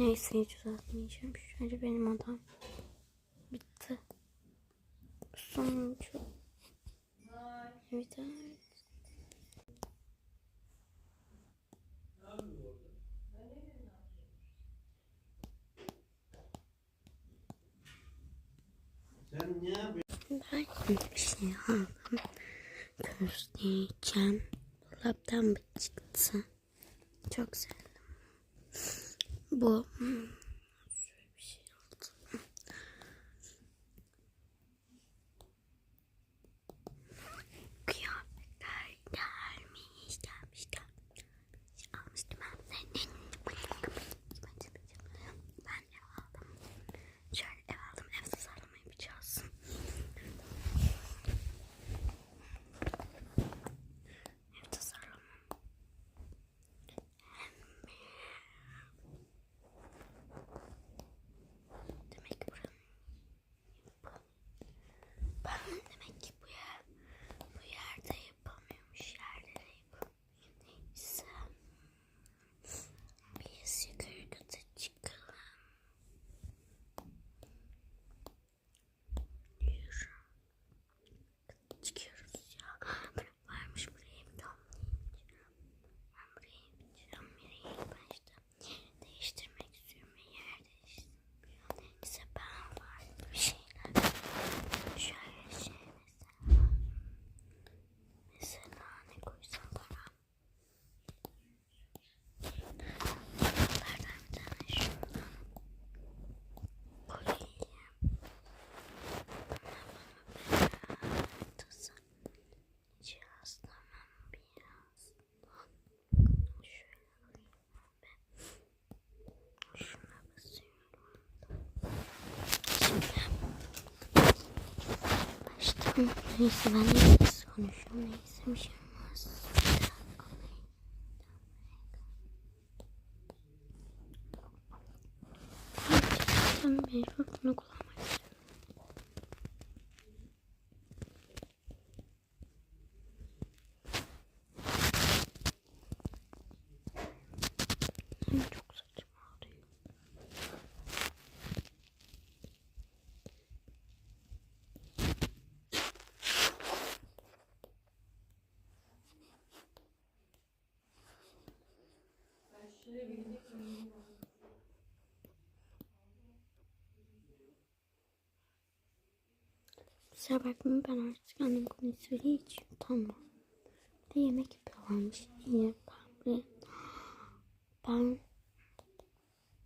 Neyse hiç uzatmayacağım. Şöyle benim adam. Bitti. Sonuncu. Evet? Ben bir şey aldım. Göstereceğim. Dolaptan bir çıktı. Çok sevdim. 不，嗯。Neyse ben de nasıl konuşuyorum neyse bir şey olmaz. Gerçekten mecbur bunu kullanmak Kusura bakmayın ben artık annem konuşuyor hiç tamam. Bir de yemek yapıyorlarmış. İyi ben, ben